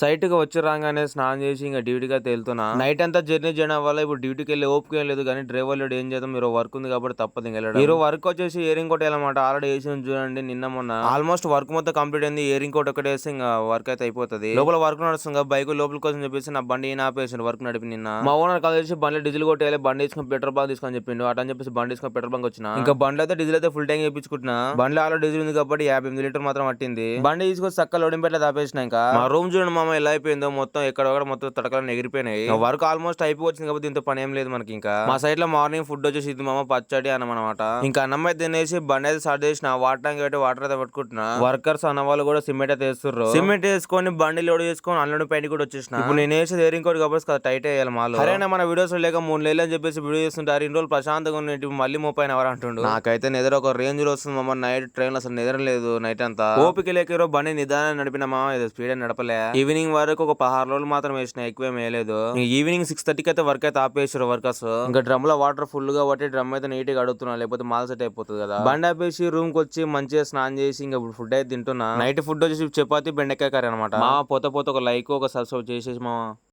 సైట్కి వచ్చి రాగానే స్నానం చేసి ఇంకా డ్యూటీగా తేలుతున్నా నైట్ అంతా జర్నీ చేయడం వల్ల ఇప్పుడు డ్యూటీకి వెళ్ళి ఓపిక లేదు కానీ డ్రైవర్ లేడు ఏం చేద్దాం? మీరు వర్క్ ఉంది కాబట్టి తప్పదు ఇంకా వెళ్ళడం. మీరు వర్క్ వచ్చేసి ఏరింగ్ కోట్ వెళ్ళమాట ఆల్రెడీ వేసి చూడండి నిన్న మొన్న. ఆల్మోస్ట్ వర్క్ మొత్తం కంప్లీట్ అయింది. ఏరింగ్ కోట్ ఒకటి వేస్తే ఇంకా వర్క్ అయితే అయిపోతుంది. లోపల వర్క్ నడుస్తుంది బైక్ లోపల కోసం చెప్పేసి నా బండి ఈయన ఆపేసి వర్క్ నడిపి నిన్న. మా ఓనర్ కాల్ చేసి బండి డీజిల్ కొట్టేయాలి బండి తీసుకొని పెట్రోల్ బంక్ తీసుకొని చెప్పిండు. అట్లా అని చెప్పేసి బండి తీసుకొని పెట్రోల్ బంక్ వచ్చిన. ఇంకా బండి అయితే డీజిల్ అయితే ఫుల్ ట్యాంక్ చేయించుకుంటున్నా బండి ఆల్రెడీ డీజిల్ ఉంది కాబట్టి యాభై ఎనిమిది లీటర్ మాత్రం పట్టింది. బండి తీసుకొచ్చి చక్క లోడింగ్ పెట్ల దాపేసిన ఇంకా. మా రూమ్ చూడండి మామ ఎలా అయిపోయిందో మొత్తం ఎక్కడ ఒకటి మొత్తం తడకలను ఎగిరిపోయినాయి. వర్క్ ఆల్మోస్ట్ అయిపోవచ్చింది కాబట్టి ఇంత పని ఏం లేదు మనకి ఇంకా. మా సైడ్లో మార్నింగ్ ఫుడ్ వచ్చేసి ఇది మామ పచ్చడి అన్నం అనమాట ఇంకా అన్నం అయితే తినేసి బండి అయితే స్టార్ట్ చేసిన వాటర్ పెట్టి వాటర్ అయితే పట్టుకుంటున్నా. వర్కర్స్ అన్న వాళ్ళు కూడా సిమెంట్ అయితే వేస్తుర్రు. సిమెంట్ వేసుకొని బండి లోడ్ చేసుకొని అన్లోడ్ పైన కూడా వచ్చేసిన. ఇప్పుడు నేను వేసేది ఏరింగ్ కోట్ కాబట్టి కదా టైట్ వేయాలి మాలు. సరేనా మన వీడియోస్ లేక మూడు నెలలు అని చెప్పేసి వీడియో చేస్తుంటారు ఇన్ని రోజులు ప్రశాంతంగా ఉన్నట్టు ఇప్పుడు మళ్ళీ ముప్పై ఎవరు అంటుండు? నాకైతే నిద్ర ఒక రేంజ్లో వస్తుంది మమ్మ నైట్ ట్రైన్ అసలు నిద్ర లేదు నైట్ అంతా. ఓపిక లేక బండి నిదానం నడిపిన మామ. ఇది స్పీడ్ నడపలే. ఈవినింగ్ వరకు ఒక పదహారు రోజులు మాత్రం వేసిన ఎక్కువ వేయలేదు. ఈవినింగ్ సిక్స్ థర్టీకి అయితే వర్క్ అయితే ఆపేసారు వర్కర్స్ ఇంకా డ్రమ్లో వాటర్ ఫుల్గా పట్టి డ్రమ్ అయితే నీట్గా అడుగుతున్నా లేకపోతే మాల్ సెట్ అయిపోతుంది కదా. బండి ఆపేసి రూమ్కి వచ్చి మంచిగా స్నానం చేసి ఇంకా ఫుడ్ అయితే తింటున్నా. నైట్ ఫుడ్ వచ్చేసి చపాతి బెండకాయ కర్రీ అనమాట మా పోత పోత ఒక లైక్ ఒక సబ్స్క్రైబ్ చేసేసి మా